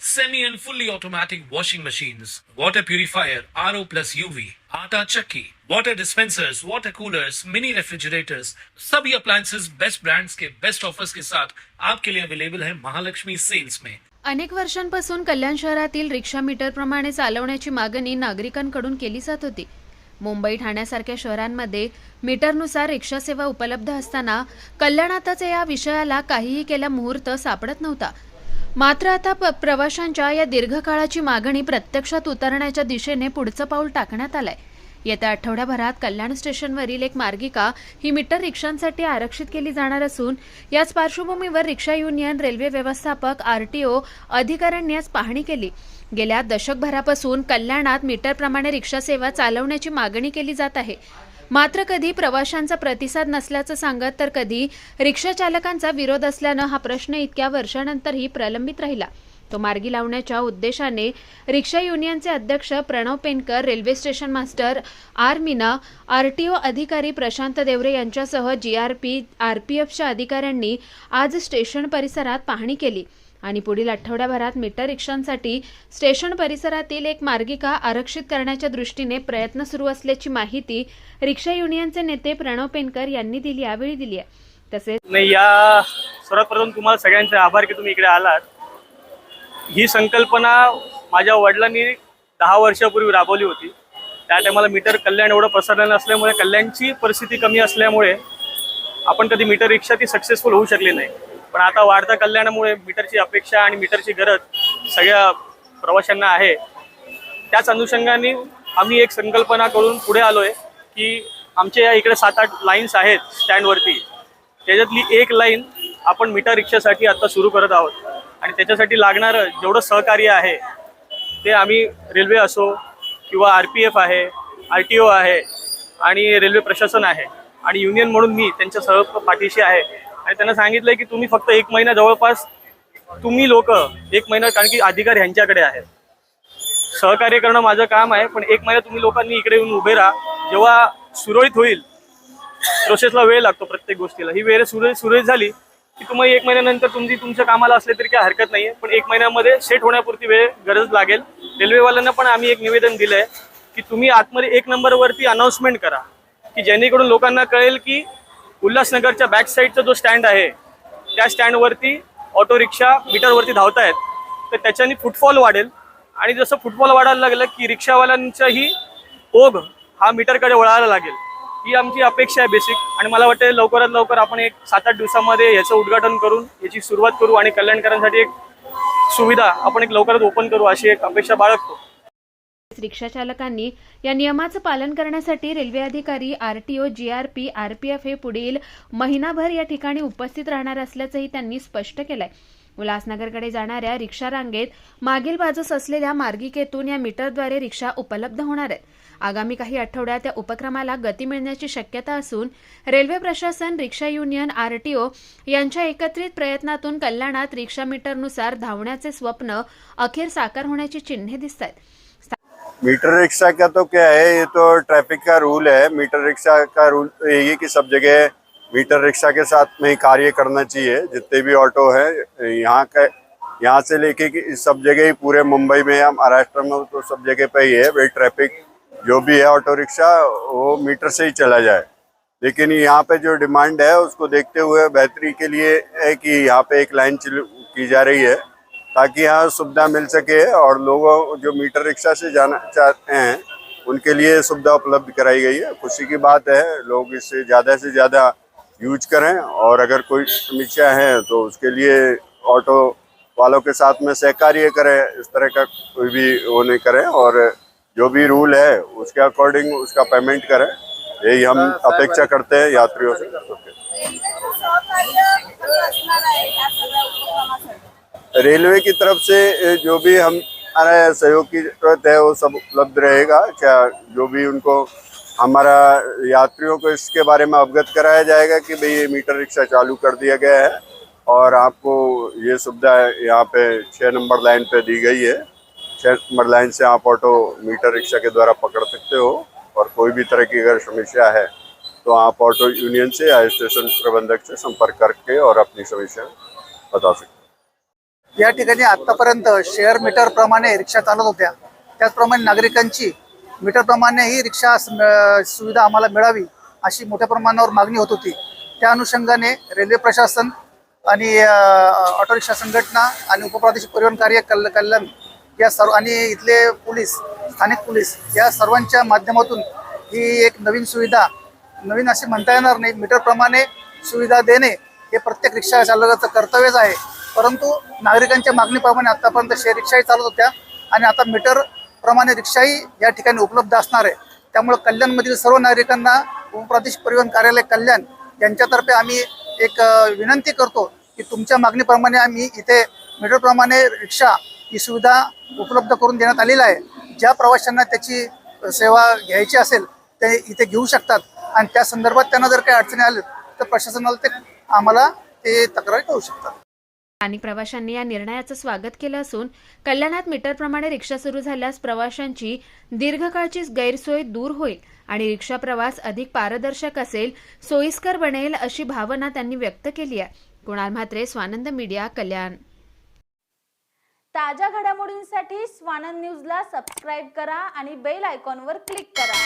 semi and fully automatic washing machines, water purifier, RO plus UV, आटा चक्की, water dispensers, water coolers, mini refrigerators, सभी appliances. Best brands के best offers के साथ आपके लिए अवेलेबल है महालक्ष्मी सेल्स में अनेक वर्षांपासून कल्याण शहरातील रिक्षा मीटर प्रमाणे चालवण्याची मागणी नागरिकांकडून केली जात होती. मुंबई ठाण्यासारख्या शहरांमध्ये मीटरनुसार रिक्षा सेवा उपलब्ध असताना कल्याणातच या विषयाला काहीही केला मुहूर्त सापडत नव्हता. मात्र आता प्रवाशांच्या या दीर्घकाळाची मागणी प्रत्यक्षात उतरण्याच्या दिशेने पुढचं पाऊल टाकण्यात आलंय. येत्या आठवड्याभरात कल्याण स्टेशनवरील एक मार्गिका ही मीटर रिक्षांसाठी आरक्षित केली जाणार असून याच पार्श्वभूमीवर रिक्षा युनियन रेल्वे व्यवस्थापक आरटीओ अधिकाऱ्यांनी आज पाहणी केली. गेल्या दशकभरापासून कल्याणात मीटरप्रमाणे रिक्षा सेवा चालवण्याची मागणी केली जात आहे. मात्र कधी प्रवाशांचा प्रतिसाद नसल्याचं सांगत तर कधी रिक्षाचालकांचा विरोध असल्यानं हा प्रश्न इतक्या वर्षानंतरही प्रलंबित राहिला. तो मार्गी लावण्याच्या उद्देशाने रिक्षा युनियनचे अध्यक्ष Pranav Penkar railway station master R Meena RTO अधिकारी प्रशांत देवरे यांच्यासह जीआरपी आरपीएफच्या अधिकाऱ्यांनी आज स्टेशन परिसरात पाहणी केली. आणि पुढील आठवड्याभरात मीटर रिक्षांसाठी स्टेशन परिसरातील एक मार्गिका आरक्षित करण्याच्या दृष्टीने प्रयत्न सुरू असल्याची माहिती रिक्षा युनियनचे नेते प्रणव पेनकर यांनी दिली यावेळी दिली आहे. तसेच नाही या सर्वात प्रथम तुम्हाला सगळ्यांचे आभार की तुम्ही इकडे आलात. ही संकल्पना माझ्या वडिलांनी दहा वर्षापूर्वी राबवली होती. त्या टायमाला मीटर कल्याण एवढं प्रसारलं नसल्यामुळे कल्याणची परिस्थिती कमी असल्यामुळे आपण कधी मीटर रिक्षा ती सक्सेसफुल होऊ शकली नाही. पण आता वाढत्या कल्याणामुळे मीटरची अपेक्षा आणि मीटरची गरज सगळ्या प्रवाशांना आहे. त्याच अनुषंगाने आम्ही एक संकल्पना करून पुढे आलो आहे की आमच्या या इकडे सात आठ लाईन्स आहेत स्टँडवरती त्याच्यातली एक लाईन आपण मीटर रिक्षासाठी आता सुरू करत आहोत. आणि त्याच्यासाठी लागणारं जेवढं सहकार्य आहे ते आम्ही रेल्वे असो किंवा आर पी एफ आहे आर टी ओ आहे आणि रेल्वे प्रशासन आहे आणि युनियन म्हणून मी त्यांच्या सह पाठीशी आहे. आणि त्यांना सांगितलंय की तुम्ही फक्त एक महिना जवळपास तुम्ही लोक एक महिना कारण की अधिकार ह्यांच्याकडे आहेत. सहकार्य करणं माझं काम आहे पण एक महिना तुम्ही लोकांनी इकडे येऊन उभे राहा. जेव्हा सुरळीत होईल प्रोसेसला वेळ लागतो प्रत्येक गोष्टीला. ही वेळ सुरळीत सुरळीत झाली की तुम्ही एक महिन्यानंतर तुमची तुमच्या कामाला असले तरी काही हरकत नाही पण एक महिन्यामध्ये सेट होण्यापुरती वेळ गरज लागेल. रेल्वेवाल्यांना पण आम्ही एक निवेदन दिलंय की तुम्ही आतमध्ये एक नंबरवरती अनाऊन्समेंट करा की जेणेकरून लोकांना कळेल की उल्हासनगरच्या बॅक साईडचा जो स्टँड आहे त्या स्टँडवरती ऑटो रिक्षा मीटरवरती धावतायत. तर त्याच्याने फुटफॉल वाढेल. आणि जसं फुटफॉल वाढायला लागलं की रिक्षावाल्यांचाही ओघ हा मीटरकडे वळायला लागेल. ही आमची अपेक्षा आहे बेसिक आणि मला वाटतं लवकरात लवकर आपण एक सात आठ दिवसामध्ये याचं उद्घाटन करून याची सुरुवात करू आणि कल्याणकरांसाठी एक सुविधा आपण एक लवकरात ओपन करू अशी एक अपेक्षा बाळगतो. रिक्षा चालकांनी या नियमाचं पालन करण्यासाठी रेल्वे अधिकारी आरटीओ जीआरपी आरपीएफ हे पुढील महिनाभर या ठिकाणी उपस्थित राहणार असल्याचंही त्यांनी स्पष्ट केलंय. उल्हासनगरकडे जाणाऱ्या रिक्षा रांगेत मागील बाजूस असलेल्या मार्गिकेतून या मीटरद्वारे रिक्षा उपलब्ध होणार आहेत. आगामी काही आठवड्यात या उपक्रमाला गती मिळण्याची शक्यता असून रेल्वे प्रशासन रिक्षा युनियन आरटीओ यांच्या एकत्रित प्रयत्नातून कल्याणात रिक्षा मीटरनुसार धावण्याचे स्वप्न अखेर साकार होण्याची चिन्हे दिसत आहेत मीटर रिक्शा का तो क्या है, ये तो ट्रैफ़िक का रूल है। मीटर रिक्शा का रूल तो यही है कि सब जगह मीटर रिक्शा के साथ में ही कार्य करना चाहिए। जितने भी ऑटो हैं, यहाँ का, यहाँ से लेके कि सब जगह ही, पूरे मुंबई में या महाराष्ट्र में तो सब जगह पे ही है। वही ट्रैफ़िक जो भी है ऑटो रिक्शा, वो मीटर से ही चला जाए। लेकिन यहाँ पे जो डिमांड है, उसको देखते हुए बेहतरी के लिए है कि यहाँ पे एक लाइन की जा रही है। ताकि यहाँ सुविधा मिल सके और लोगों जो मीटर रिक्शा से जाना चाहते हैं, उनके लिए सुविधा उपलब्ध कराई गई है। खुशी की बात है, लोग इससे ज़्यादा से ज़्यादा यूज़ करें और अगर कोई समस्या है तो उसके लिए ऑटो वालों के साथ में सहकार्य करें, इस तरह का कोई भी वो नहीं करें और जो भी रूल है, उसके अकॉर्डिंग उसका पेमेंट करें। यही हम अपेक्षा करते हैं यात्रियों से। रेलवे की तरफ़ से जो भी हम, हमारे सहयोग की ज़रूरत है, वो सब उपलब्ध रहेगा। क्या जो भी उनको, हमारा यात्रियों को इसके बारे में अवगत कराया जाएगा कि भाई ये मीटर रिक्शा चालू कर दिया गया है और आपको ये सुविधा यहाँ पे छः नंबर लाइन पे दी गई है। छः नंबर लाइन से आप ऑटो मीटर रिक्शा के द्वारा पकड़ सकते हो और कोई भी तरह की अगर समस्या है तो आप ऑटो यूनियन से या स्टेशन प्रबंधक से संपर्क करके और अपनी समस्या बता सकते हो। या ठिकाणी आतापर्यंत शेअर मीटर प्रमाणे रिक्षा चालत होत्या. त्याचप्रमाणे नागरिकांची मीटरप्रमाणे ही रिक्षा सुविधा आम्हाला मिळावी अशी मोठ्या प्रमाणावर मागणी होत होती. त्या अनुषंगाने रेल्वे प्रशासन आणि ऑटोरिक्षा ऑटो रिक्षा संघटना आणि उपप्रादेशिक परिवहन कार्य कल कल्याण या सर्व आणि इथले पोलीस स्थानिक पोलीस या सर्वांच्या माध्यमातून ही एक नवीन सुविधा नवीन असे म्हणता येणार नाही. मीटरप्रमाणे सुविधा देणे हे प्रत्येक रिक्षा चालकाचं कर्तव्यच आहे. परंतु नागरिकांच्या मागणीप्रमाणे आतापर्यंत शे रिक्षाही चालत होत्या आणि आता मीटर प्रमाणे रिक्षाही या ठिकाणी उपलब्ध असणार आहे. त्यामुळे कल्याणमधील सर्व नागरिकांना उपप्रादेशिक परिवहन कार्यालय कल्याण यांच्यातर्फे आम्ही एक विनंती करतो की तुमच्या मागणीप्रमाणे आम्ही इथे मीटरप्रमाणे रिक्षा ही सुविधा उपलब्ध करून देण्यात आलेली आहे. ज्या प्रवाशांना त्याची सेवा घ्यायची असेल ते इथे घेऊ शकतात. आणि त्या संदर्भात त्यांना जर काही अडचणी आल्या तर प्रशासनाला ते आम्हाला ते तक्रार करू शकतात. स्थानिक प्रवाशांनी या निर्णयाचं स्वागत केलं असून कल्याणात मीटरप्रमाणे रिक्षा सुरू झाल्यास प्रवाशांची दीर्घकाळची गैरसोय दूर होईल आणि रिक्षा प्रवास अधिक पारदर्शक असेल सोयीस्कर बनेल अशी भावना त्यांनी व्यक्त केली आहे. कुणाल म्हात्रे स्वानंद मीडिया कल्याण. ताज्या घडामोडींसाठी स्वानंद न्यूजला सबस्क्राईब करा आणि बेल आयकॉनवर क्लिक करा.